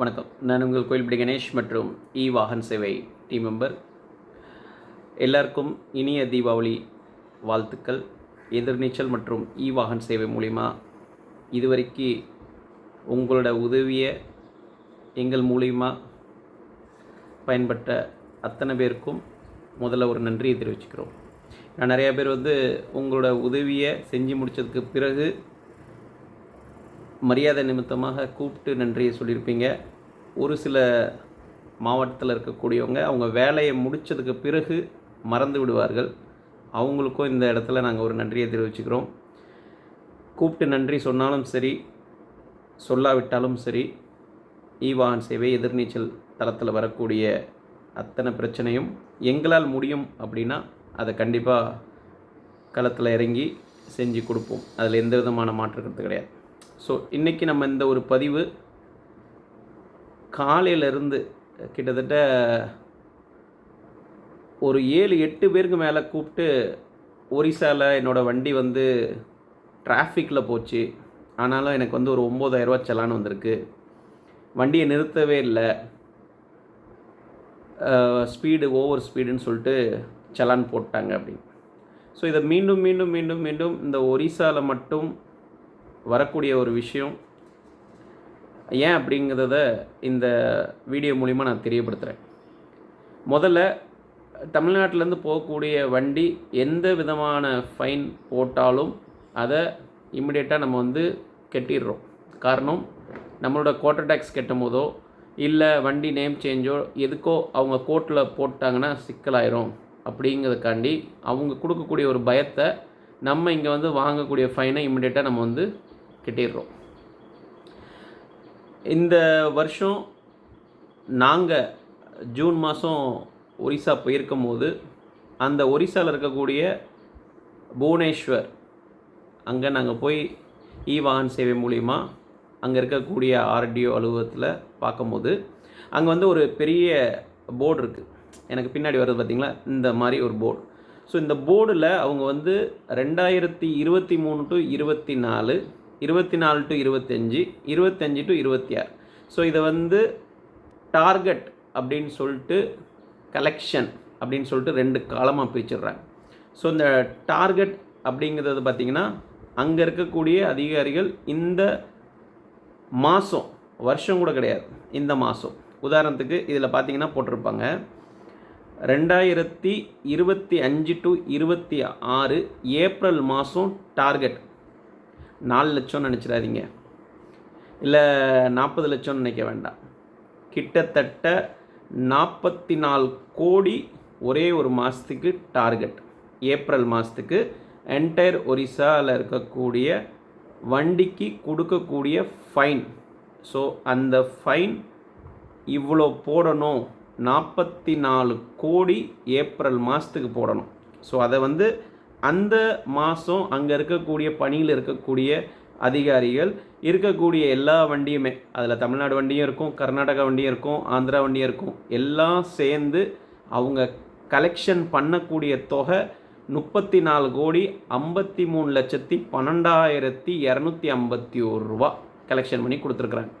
வணக்கம். நான் உங்கள் கோயில்படி கணேஷ் மற்றும் இ வாகன் சேவை டீம் மெம்பர் எல்லாருக்கும் இனிய தீபாவளி வாழ்த்துக்கள். எதிர்நீச்சல் மற்றும் இ வாகன் சேவை மூலிமா இதுவரைக்கு உங்களோட உதவியை எங்கள் மூலிமா பயன்பட்ட அத்தனை பேருக்கும் முதல்ல ஒரு நன்றியை தெரிவிச்சுக்கிறோம். நான் நிறையா பேர் வந்து உங்களோட உதவியை செஞ்சு முடித்ததுக்கு பிறகு மரியாதை நிமித்தமாக கூப்பிட்டு நன்றியை சொல்லியிருப்பீங்க. ஒரு சில மாவட்டத்தில் இருக்கக்கூடியவங்க அவங்க வேலையை முடித்ததுக்கு பிறகு மறந்து விடுவார்கள். அவங்களுக்கும் இந்த இடத்துல நாங்கள் ஒரு நன்றியை தெரிவிச்சுக்கிறோம். கூப்பிட்டு நன்றி சொன்னாலும் சரி சொல்லாவிட்டாலும் சரி ஈவான் சேவை எதிர்நீச்சல் தளத்தில் வரக்கூடிய அத்தனை பிரச்சனையும் எங்களால் முடியும் அப்படின்னா அதை கண்டிப்பாக களத்தில் இறங்கி செஞ்சு கொடுப்போம். அதில் எந்த விதமான மாற்று கருத்து கிடையாது. ஸோ இன்றைக்கி நம்ம இந்த ஒரு பதிவு காலையிலேருந்து கிட்டத்தட்ட ஒரு ஏழு எட்டு பேருக்கு மேலே கூப்பிட்டு ஒரிசாவில் என்னோடய வண்டி வந்து டிராஃபிக்கில் போச்சு. ஆனாலும் எனக்கு வந்து ஒரு ஒம்பதாயிரரூவா செலான் வந்திருக்கு. வண்டியை நிறுத்தவே இல்லை. ஸ்பீடு ஓவர் ஸ்பீடுன்னு சொல்லிட்டு செலான் போட்டாங்க அப்படின்னு. ஸோ இதை மீண்டும் மீண்டும் மீண்டும் மீண்டும் இந்த ஒரிசாவில் மட்டும் வரக்கூடிய ஒரு விஷயம். ஏன் அப்படிங்கிறத இந்த வீடியோ மூலிமா நான் தெரியப்படுத்துகிறேன் முதல்ல தமிழ்நாட்டிலேருந்து போகக்கூடிய வண்டி எந்த விதமான ஃபைன் போட்டாலும் அதை இமிடியேட்டாக நம்ம வந்து கட்டிடுறோம். காரணம் நம்மளோட குவார்ட்டர் டேக்ஸ் கெட்டும் போதோ இல்லை வண்டி நேம் சேஞ்சோ எதுக்கோ அவங்க கோர்ட்டில் போட்டாங்கன்னா சிக்கலாயிரும். அப்படிங்கிறதுக்காண்டி அவங்க கொடுக்கக்கூடிய ஒரு பயத்தை நம்ம இங்கே வந்து வாங்கக்கூடிய ஃபைனை இமிடியேட்டாக நம்ம வந்து கட்டிடுறோம். இந்த வருஷம் நாங்கள் ஜூன் மாதம் ஒரிசா போயிருக்கும் போது அந்த ஒரிசாவில் இருக்கக்கூடிய புவனேஸ்வர் அங்கே நாங்கள் போய் இ வாகன் சேவை மூலிமா அங்கே இருக்கக்கூடிய ஆர்டிஓ அலுவலகத்தில் பார்க்கும்போது அங்கே வந்து ஒரு பெரிய போர்டு இருக்குது எனக்கு பின்னாடி வருது பார்த்திங்களா இந்த மாதிரி ஒரு போர்டு. ஸோ இந்த போர்டில் அவங்க வந்து ரெண்டாயிரத்தி இருபத்தி மூணு டு இருபத்தி நாலு இருபத்தி நாலு டு இருபத்தஞ்சி இருபத்தஞ்சி டு இருபத்தி ஆறு ஸோ இதை வந்து டார்கெட் அப்படின்னு சொல்லிட்டு கலெக்ஷன் அப்படின்னு சொல்லிட்டு ரெண்டு காலமாக பிரிச்சிடுறாங்க. ஸோ இந்த டார்கெட் அப்படிங்கிறது பார்த்திங்கன்னா அங்கே இருக்கக்கூடிய அதிகாரிகள் இந்த மாதம் வருஷம் கூட கிடையாது இந்த மாதம் உதாரணத்துக்கு இதில் பார்த்தீங்கன்னா போட்டிருப்பாங்க ரெண்டாயிரத்தி இருபத்தி அஞ்சு டு இருபத்தி ஆறு ஏப்ரல் மாதம் டார்கெட் நாலு லட்சம் நினச்சிடாதீங்க. இல்லை நாற்பது லட்சம்னு நினைக்க வேண்டாம். கிட்டத்தட்ட நாற்பத்தி நாலு கோடி ஒரே ஒரு மாதத்துக்கு டார்கெட். ஏப்ரல் மாதத்துக்கு என்டையர் ஒரிசாவில் இருக்கக்கூடிய வண்டிக்கு கொடுக்கக்கூடிய ஃபைன் ஸோ அந்த ஃபைன் இவ்வளோ போடணும். நாற்பத்தி நாலு கோடி ஏப்ரல் மாதத்துக்கு போடணும். ஸோ அதை வந்து அந்த மாதம் அங்கே இருக்கக்கூடிய பணியில் இருக்கக்கூடிய அதிகாரிகள் இருக்கக்கூடிய எல்லா வண்டியுமே அதில் தமிழ்நாடு வண்டியும் இருக்கும் கர்நாடகா வண்டியும் இருக்கும் ஆந்திரா வண்டியும் இருக்கும் எல்லாம் சேர்ந்து அவங்க கலெக்ஷன் பண்ணக்கூடிய தொகை முப்பத்தி நாலு கோடி ஐம்பத்தி மூணு லட்சத்தி பன்னெண்டாயிரத்தி இரநூத்தி ஐம்பத்தி ஒரு ரூபா கலெக்ஷன் பண்ணி கொடுத்துருக்குறாங்க.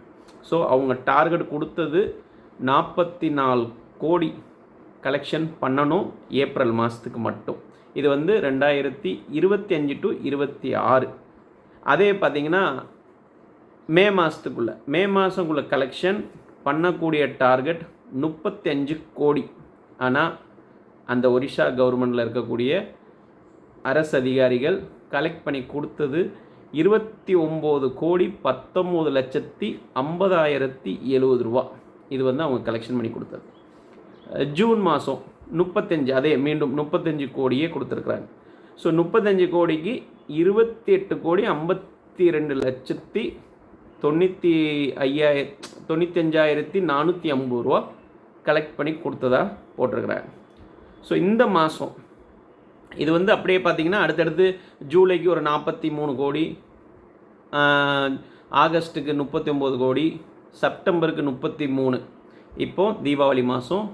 ஸோ அவங்க டார்கெட் கொடுத்தது நாற்பத்தி நாலு கோடி கலெக்ஷன் பண்ணணும் ஏப்ரல் மாதத்துக்கு மட்டும். இது வந்து ரெண்டாயிரத்தி இருபத்தி அஞ்சு டு இருபத்தி ஆறு. அதே பார்த்திங்கன்னா மே மாதத்துக்குள்ளே மே மாதம்குள்ளே கலெக்ஷன் பண்ணக்கூடிய டார்கெட் முப்பத்தஞ்சு கோடி. ஆனால் அந்த ஒரிஷா கவர்மெண்டில் இருக்கக்கூடிய அரசு அதிகாரிகள் கலெக்ட் பண்ணி கொடுத்தது இருபத்தி ஒம்பது கோடி பத்தொம்போது லட்சத்தி ஐம்பதாயிரத்தி எழுபது ரூபா. இது வந்து அவங்க கலெக்ஷன் பண்ணி கொடுத்தது. ஜூன் மாதம் முப்பத்தஞ்சு அதே மீண்டும் முப்பத்தஞ்சு கோடியே கொடுத்துருக்குறாங்க. ஸோ முப்பத்தஞ்சு கோடிக்கு இருபத்தி எட்டு கோடி ஐம்பத்தி ரெண்டு லட்சத்தி தொண்ணூற்றி ஐயாயிர தொண்ணூத்தஞ்சாயிரத்தி நானூற்றி ஐம்பது ரூபா கலெக்ட் பண்ணி கொடுத்ததா போட்டிருக்கிறாங்க. ஸோ இந்த மாதம் இது வந்து அப்படியே பார்த்தீங்கன்னா அடுத்தடுத்து ஜூலைக்கு ஒரு நாற்பத்தி மூணு கோடி ஆகஸ்ட்டுக்கு முப்பத்தி ஒம்பது கோடி செப்டம்பருக்கு முப்பத்தி மூணு. இப்போது தீபாவளி மாதம்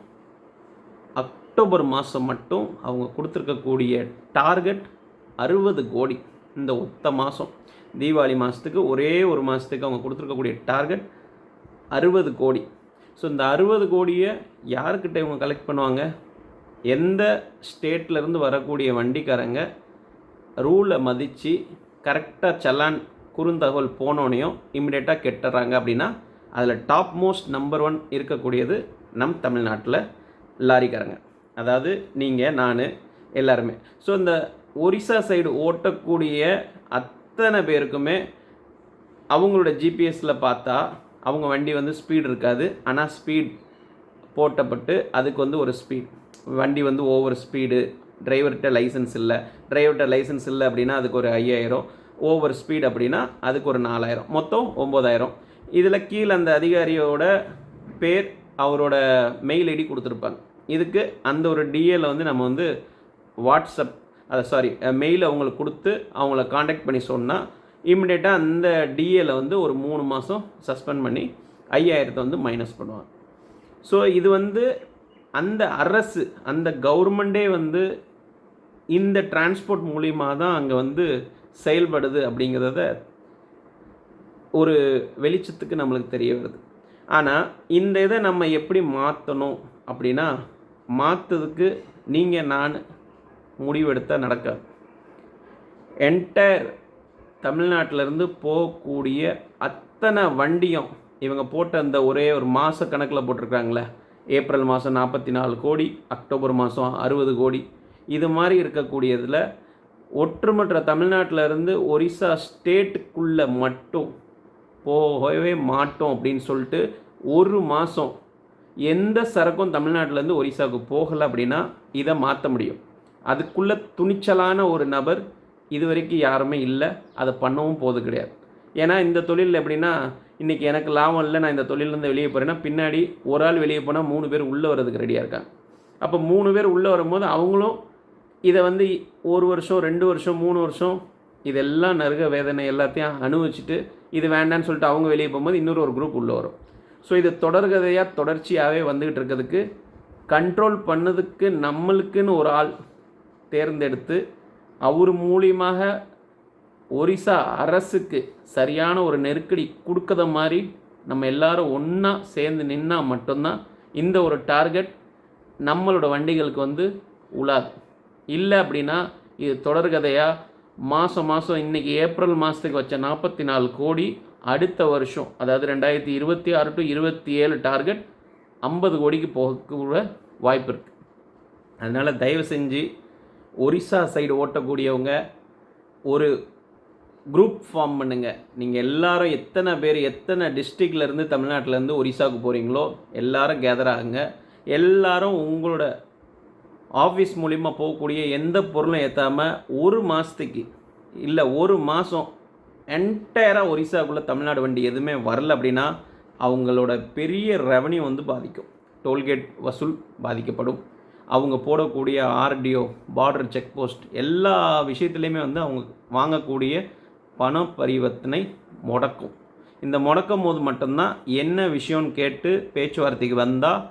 அக்டோபர் மாதம் மட்டும் அவங்க கொடுத்துருக்கக்கூடிய டார்கெட் அறுபது கோடி. இந்த ஒத்த மாதம் தீபாவளி மாதத்துக்கு ஒரே ஒரு மாதத்துக்கு அவங்க கொடுத்துருக்கக்கூடிய டார்கெட் அறுபது கோடி. ஸோ இந்த அறுபது கோடியை யாருக்கிட்ட இவங்க கலெக்ட் பண்ணுவாங்க? எந்த ஸ்டேட்லேருந்து வரக்கூடிய வண்டிக்காரங்க ரூலை மதித்து கரெக்டாக சலான் குறுந்தகவல் போனோனையும் இமிடியேட்டாக கெட்டுறாங்க அப்படின்னா அதில் டாப் மோஸ்ட் நம்பர் ஒன் இருக்கக்கூடியது நம் தமிழ்நாட்டில் லாரிக்காரங்க. அதாவது நீங்கள் நான் எல்லாருமே. ஸோ இந்த ஒரிசா சைடு ஓட்டக்கூடிய அத்தனை பேருக்குமே அவங்களோட ஜிபிஎஸ்சில் பார்த்தா அவங்க வண்டி வந்து ஸ்பீடு இருக்காது. ஆனால் ஸ்பீட் போட்டப்பட்டு அதுக்கு வந்து ஒரு ஸ்பீட் வண்டி வந்து ஓவர் ஸ்பீடு டிரைவர்கிட்ட லைசன்ஸ் இல்லை. டிரைவர்கிட்ட லைசன்ஸ் இல்லை அப்படின்னா அதுக்கு ஒரு ஐயாயிரம். ஓவர் ஸ்பீட் அப்படின்னா அதுக்கு ஒரு நாலாயிரம். மொத்தம் ஒம்பதாயிரம். இதில் கீழே அந்த அதிகாரியோட பேர் அவரோட மெயில் ஐடி கொடுத்துருப்பாங்க. இதுக்கு அந்த ஒரு டிஏல வந்து நம்ம வந்து வாட்ஸ்அப் அதை சாரி மெயில் அவங்களுக்கு கொடுத்து அவங்கள காண்டாக்ட் பண்ணி சொன்னால் இம்மிடியேட்டாக அந்த டிஏல வந்து ஒரு மூணு மாதம் சஸ்பெண்ட் பண்ணி ஐயாயிரத்தை வந்து மைனஸ் பண்ணுவாங்க. ஸோ இது வந்து அந்த அரசு அந்த கவர்மெண்ட்டே வந்து இந்த டிரான்ஸ்போர்ட் மூலிமா தான் அங்கே வந்து செயல்படுது அப்படிங்கிறத ஒரு வெளிச்சத்துக்கு நம்மளுக்கு தெரிய வருது. ஆனால் இந்த இதை நம்ம எப்படி மாற்றணும் அப்படின்னா மாற்றுறதுக்கு நீங்கள் நான் முடிவெடுத்தால் நடக்காது என்டையர் தமிழ்நாட்டிலேருந்து போகக்கூடிய அத்தனை வண்டியும் இவங்க போட்ட அந்த ஒரே ஒரு மாத கணக்கில் போட்டிருக்காங்களே. ஏப்ரல் மாதம் நாற்பத்தி நாலு கோடி அக்டோபர் மாதம் அறுபது கோடி. இது மாதிரி இருக்கக்கூடியதில் ஒற்றுமற்ற தமிழ்நாட்டில் இருந்து ஒரிசா ஸ்டேட்டுக்குள்ளே மட்டும் போகவே மாட்டோம் அப்படின்னு சொல்லிட்டு ஒரு மாதம் எந்த சரக்கும் தமிழ்நாட்டிலேருந்து ஒரிசாவுக்கு போகலை அப்படின்னா இதை மாற்ற முடியும். அதுக்குள்ளே துணிச்சலான ஒரு நபர் இது வரைக்கும் யாருமே இல்லை. அதை பண்ணவும் போது கிடையாது. ஏன்னா இந்த தொழில் எப்படின்னா இன்றைக்கி எனக்கு லாபம் இல்லை நான் இந்த தொழிலேருந்து வெளியே போகிறேன்னா பின்னாடி ஒரு ஆள் வெளியே போனால் மூணு பேர் உள்ளே வர்றதுக்கு ரெடியாக இருக்காங்க. அப்போ மூணு பேர் உள்ளே வரும்போது அவங்களும் இதை வந்து ஒரு வருஷம் ரெண்டு வருஷம் மூணு வருஷம் இதெல்லாம் நறுக வேதனை எல்லாத்தையும் அனுபவிச்சுட்டு இது வேண்டான்னு சொல்லிட்டு அவங்க வெளியே போகும்போது இன்னொரு ஒரு குரூப் உள்ளே வரும். ஸோ இது தொடர்கதையாக தொடர்ச்சியாகவே வந்துக்கிட்டு இருக்கிறதுக்கு கண்ட்ரோல் பண்ணதுக்கு நம்மளுக்குன்னு ஒரு ஆள் தேர்ந்தெடுத்து அவர் மூலியமாக ஒரிசா அரசுக்கு சரியான ஒரு நெருக்கடி கொடுக்கத மாதிரி நம்ம எல்லாரும் ஒன்றா சேர்ந்து நின்னால் மட்டும்தான் இந்த ஒரு டார்கெட் நம்மளோட வண்டிகளுக்கு வந்து உலாது. இல்லை அப்படின்னா இது தொடர்கதையாக மாதம் மாதம் இன்றைக்கி ஏப்ரல் மாதத்துக்கு வச்ச நாற்பத்தி நாலு கோடி அடுத்த வருஷம் அதாவது ரெண்டாயிரத்தி இருபத்தி ஆறு டு இருபத்தி ஏழு டார்கெட் ஐம்பது கோடிக்கு போகக்கூட வாய்ப்பு இருக்குது அதனால் தயவு செஞ்சு ஒரிசா சைடு ஓட்டக்கூடியவங்க ஒரு குரூப் ஃபார்ம் பண்ணுங்கள் நீங்கள் எல்லாரும் எத்தனை பேர் எத்தனை டிஸ்ட்ரிக்ட்லேருந்து தமிழ்நாட்டிலேருந்து ஒரிசாவுக்கு போகிறீங்களோ எல்லாரும் கேதர் ஆகுங்க. எல்லாரும் உங்களோட ஆஃபீஸ் மூலிமா போகக்கூடிய எந்த பொருளும் ஏற்றாமல் ஒரு மாதத்துக்கு இல்லை ஒரு மாதம் என்டையராக ஒரிசாக்குள்ளே தமிழ்நாடு வண்டி எதுவுமே வரல அப்படின்னா அவங்களோட பெரிய ரெவன்யூ வந்து பாதிக்கும். டோல்கேட் வசூல் பாதிக்கப்படும். அவங்க போடக்கூடிய ஆர்டிஓ பார்டர் செக் போஸ்ட் எல்லா விஷயத்துலையுமே வந்து அவங்க வாங்கக்கூடிய பண பரிவர்த்தனை முடக்கும். இந்த முடக்கும் போது மட்டும்தான் என்ன விஷயம்னு கேட்டு பேச்சுவார்த்தைக்கு வந்தால்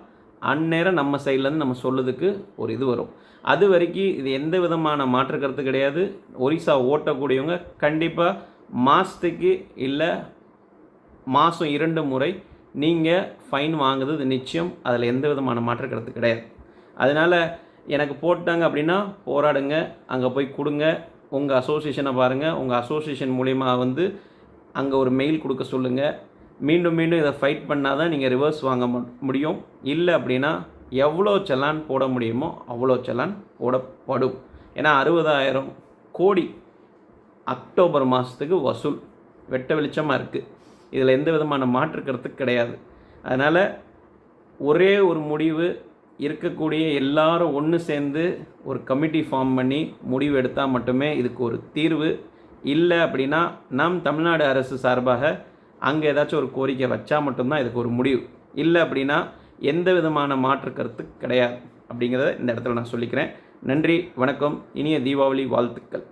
அந்நேரம் நம்ம சைட்லேருந்து நம்ம சொல்லுறதுக்கு ஒரு இது வரும். அது வரைக்கும் இது எந்த விதமான மாற்று கருத்து கிடையாது. ஒரிசா ஓட்டக்கூடியவங்க கண்டிப்பாக மாதத்துக்கு இல்லை மாதம் இரண்டு முறை நீங்கள் ஃபைன் வாங்குறது நிச்சயம். அதில் எந்த விதமான மாற்று கருத்து கிடையாது. அதனால் எனக்கு போட்டாங்க அப்படின்னா போராடுங்க அங்கே போய் கொடுங்க. உங்கள் அசோசியேஷனை பாருங்கள் உங்கள் அசோசியேஷன் மூலிமா வந்து அங்கே ஒரு மெயில் கொடுக்க சொல்லுங்கள் மீண்டும் மீண்டும் இதை ஃபைட் பண்ணால் தான் நீங்கள் ரிவர்ஸ் வாங்க முடியும். இல்லை அப்படின்னா எவ்வளோ செலான் போட முடியுமோ அவ்வளோ செலான் போடப்படும். ஏன்னா அறுபதாயிரம் கோடி அக்டோபர் மாதத்துக்கு வசூல். வெட்ட வெளிச்சமாக இருக்குது இதில் எந்த விதமான மாற்று கருத்து கிடையாது. அதனால் ஒரே ஒரு முடிவு இருக்கக்கூடிய எல்லாரும் ஒன்று சேர்ந்து ஒரு கமிட்டி ஃபார்ம் பண்ணி முடிவு எடுத்தால் மட்டுமே இதுக்கு ஒரு தீர்வு. இல்லை அப்படின்னா நம் தமிழ்நாடு அரசு சார்பாக அங்கே ஏதாச்சும் ஒரு கோரிக்கை வச்சா மட்டும்தான் இதுக்கு ஒரு முடிவு. இல்லை அப்படின்னா எந்த விதமான மாற்று கருத்து கிடையாது. அப்படிங்கிறத இந்த இடத்துல நான் சொல்லிக்கிறேன். நன்றி வணக்கம் இனிய தீபாவளி வாழ்த்துக்கள்.